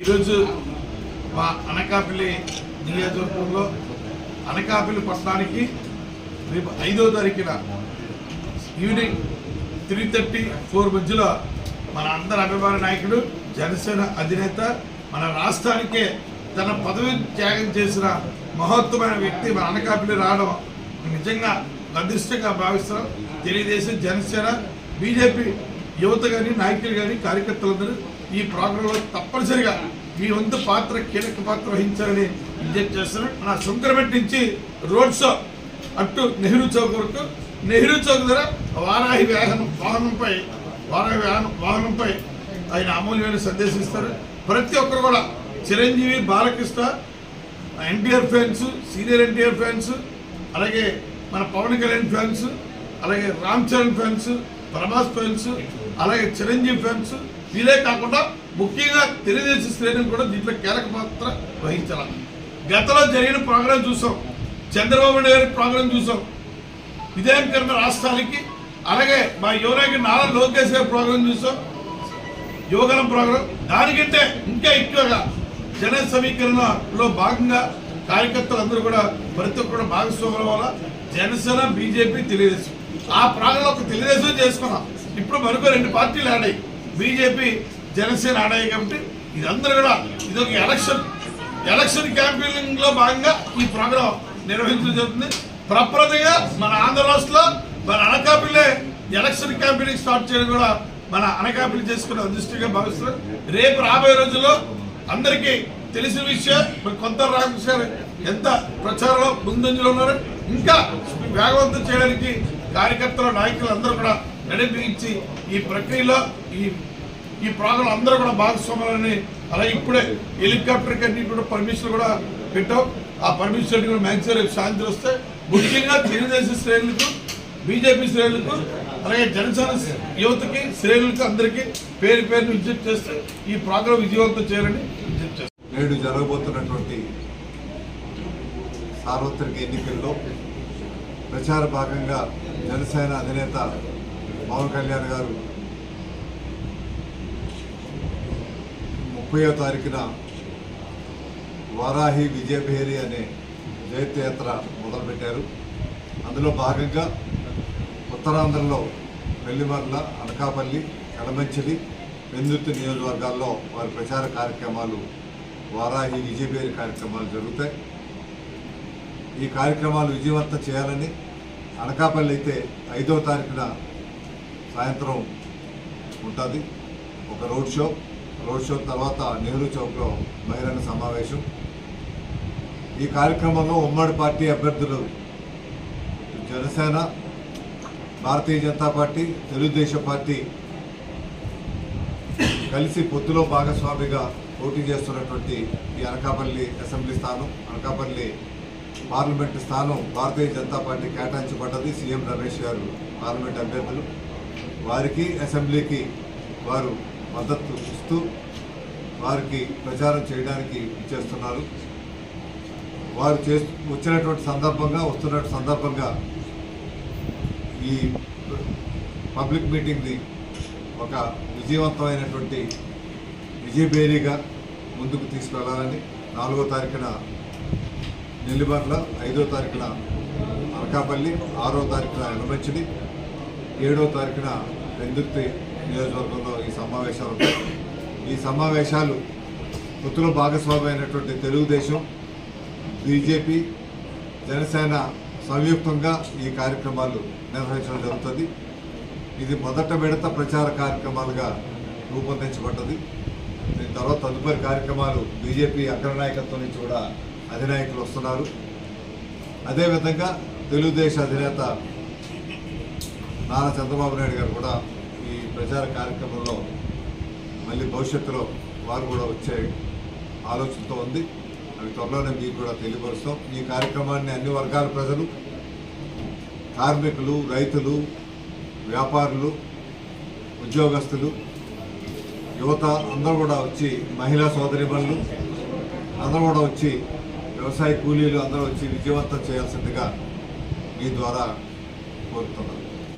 ఈరోజు మా అనకాపల్లి నియోజకవర్గంలో అనకాపల్లి పట్టణానికి రేపు ఐదో తారీఖున ఈవినింగ్ త్రీ థర్టీ ఫోర్ మధ్యలో మన అందరి అభిమాన నాయకుడు జనసేన అధినేత మన రాష్ట్రానికే తన పదవి త్యాగం చేసిన మహోత్తమైన వ్యక్తి మన అనకాపల్లి రావడం నిజంగా అదృష్టంగా భావిస్తున్నాం. తెలుగుదేశం జనసేన బీజేపీ యువత కానీ నాయకులు కానీ కార్యకర్తలందరూ ఈ ప్రోగ్రాంలో తప్పనిసరిగా మీ వంతు పాత్ర కీలక పాత్ర వహించాలని విజ్ఞప్తి చేస్తున్నాం. మన సుంకరమెట్ నుంచి రోడ్ షో అటు నెహ్రూ చౌక్ వరకు. నెహ్రూ చౌక్ ద్వారా వారాహి వాహనం వాహనంపై వారాహి వాహనం వాహనంపై ఆయన అమూల్యమైన సందేశిస్తారు ప్రతి ఒక్కరు కూడా Chiranjeevi Balakrishna NTR fans senior NTR fans అలాగే మన పవన్ కళ్యాణ్ ఫ్యాన్స్ అలాగే రామ్ చరణ్ ఫ్యాన్స్ ప్రభాస్ ఫ్యాన్స్ అలాగే చిరంజీవి ఫ్యాన్స్ వీలే కాకుండా ముఖ్యంగా తెలుగుదేశం శ్రేణులు కూడా దీంట్లో కీలక పాత్ర వహించాలి గతంలో జరిగిన ప్రోగ్రాం చూసాం. చంద్రబాబు నాయుడు గారి ప్రోగ్రాం చూసాం. విజయం కింద రాష్ట్రాలకి అలాగే మా యువనాయకు నారా లోకేష్ గారి ప్రోగ్రాం చూసాం. యువగలం ప్రోగ్రాం. దానికంటే ఇంకా ఎక్కువగా జన సమీకరణలో భాగంగా కార్యకర్తలు అందరూ కూడా ప్రతి ఒక్కరు భాగస్వాముల వల్ల జనసేన బీజేపీ తెలుగుదేశం. ఆ ప్రాంగంలో ఒక తెలుగుదేశం చేసుకున్నాం. ఇప్పుడు మరొక రెండు పార్టీలు ఆడాయి బీజేపీ జనసేన ఆడాయి కాబట్టి ఇదందరూ కూడా ఇది ఒక ఎలక్షన్. ఎలక్షన్ క్యాంపెయినింగ్లో భాగంగా ఈ ప్రోగ్రాం నిర్వహించడం జరుగుతుంది. ప్రప్రదంగా మన ఆంధ్ర రాష్ట్రంలో మన అనకాపిల్లే ఎలక్షన్ క్యాంపెయినింగ్ స్టార్ట్ చేయడం కూడా మన అనకాపల్లి చేసుకున్న అదృష్టంగా భావిస్తున్నారు రేపు రాబోయే రోజుల్లో అందరికీ తెలిసిన విషయం మరి కొంత రామకృష్ణ గారు ఎంత ప్రచారంలో ముందంజలో ఉన్నారు ఇంకా వేగవంతం చేయడానికి కార్యకర్తలు నాయకులు అందరూ కూడా నడిపించి ఈ ప్రక్రియలో ఈ ఈ ప్రోగ్రాం అందరూ కూడా భాగస్వాములని అలా ఇప్పుడే హెలికాప్టర్ కన్నీ కూడా పర్మిషన్ కూడా పెట్టాం. ఆ పర్మిషన్ కూడా మ్యాక్సిమం రేపు సాయంత్రం వస్తే ముఖ్యంగా తెలుగుదేశం శ్రేణులకు బీజేపీ శ్రేణులకు అలాగే జనసేన యువతకి శ్రేణులకు అందరికీ పేరు పేరు విజ్ఞప్తి చేస్తే ఈ ప్రోగ్రాం విజయవంతం చేయాలని విజిట్ చేస్తాం. నేడు జరగబోతున్నటువంటి సార్వత్రిక ఎన్నికల్లో ప్రచార భాగంగా జనసేన అధినేత పవన్ కళ్యాణ్ గారు ముప్పయో తారీఖున వారాహి విజయభేరి అనే జయత్యాత్ర మొదలుపెట్టారు. అందులో భాగంగా ఉత్తరాంధ్రలో వెల్లిమర్ల అనకాపల్లి ఎలమంచిలి వెందుర్తి నియోజకవర్గాల్లో వారి ప్రచార కార్యక్రమాలు వారాహి విజయభేరి కార్యక్రమాలు జరుగుతాయి. ఈ కార్యక్రమాలు విజయవంతం చేయాలని అనకాపల్లి అయితే ఐదో తారీఖున సాయంత్రం ఉంటుంది. ఒక రోడ్ షో రోడ్ షో తర్వాత నెహ్రూ చౌక్లో బహిరంగ సమావేశం. ఈ కార్యక్రమంలో ఉమ్మడి పార్టీ అభ్యర్థులు జనసేన భారతీయ జనతా పార్టీ తెలుగుదేశం పార్టీ కలిసి పొత్తులో భాగస్వామిగా పోటీ చేస్తున్నటువంటి ఈ అనకాపల్లి అసెంబ్లీ స్థానం అనకాపల్లి పార్లమెంట్ స్థానం భారతీయ జనతా పార్టీ కేటాయించబడ్డది సీఎం రమేష్ గారు పార్లమెంట్ అభ్యర్థులు. వారికి అసెంబ్లీకి వారు మద్దతు ఇస్తూ వారికి ప్రచారం చేయడానికి ఇచ్చేస్తున్నారు. వారు చే వచ్చినటువంటి సందర్భంగా వస్తున్నటువంటి సందర్భంగా ఈ పబ్లిక్ మీటింగ్ని ఒక విజయవంతమైనటువంటి విజయబేరీగా ముందుకు తీసుకెళ్ళాలని నాలుగో తారీఖున నెల్లిమర్ల ఐదో తారీఖున అనకాపల్లి ఆరో తారీఖున ఎలమంచిలి ఏడో తారీఖున వెందుర్తి నియోజకవర్గంలో ఈ సమావేశాలు ఈ సమావేశాలు పొత్తులో భాగస్వామ్యమైనటువంటి తెలుగుదేశం బీజేపీ జనసేన సంయుక్తంగా ఈ కార్యక్రమాలు నిర్వహించడం జరుగుతుంది. ఇది మొదట విడత ప్రచార కార్యక్రమాలుగా రూపొందించబడ్డది. దీని తర్వాత తదుపరి కార్యక్రమాలు బీజేపీ అగ్రనాయకత్వం నుంచి కూడా అధినాయకులు వస్తున్నారు. అదేవిధంగా తెలుగుదేశం అధినేత నారా చంద్రబాబు నాయుడు గారు కూడా ఈ ప్రచార కార్యక్రమంలో మళ్ళీ భవిష్యత్తులో వారు కూడా వచ్చే ఆలోచనతో ఉంది. అవి త్వరలోనే మీకు కూడా తెలియపరుస్తాం. ఈ కార్యక్రమాన్ని అన్ని వర్గాల ప్రజలు కార్మికులు రైతులు వ్యాపారులు ఉద్యోగస్తులు యువత అందరూ కూడా వచ్చి మహిళా సోదరిమణులు అందరూ కూడా వచ్చి వ్యవసాయ కూలీలు అందరూ వచ్చి విజయవంతం చేయాల్సిందిగా మీ ద్వారా కోరుతున్నాను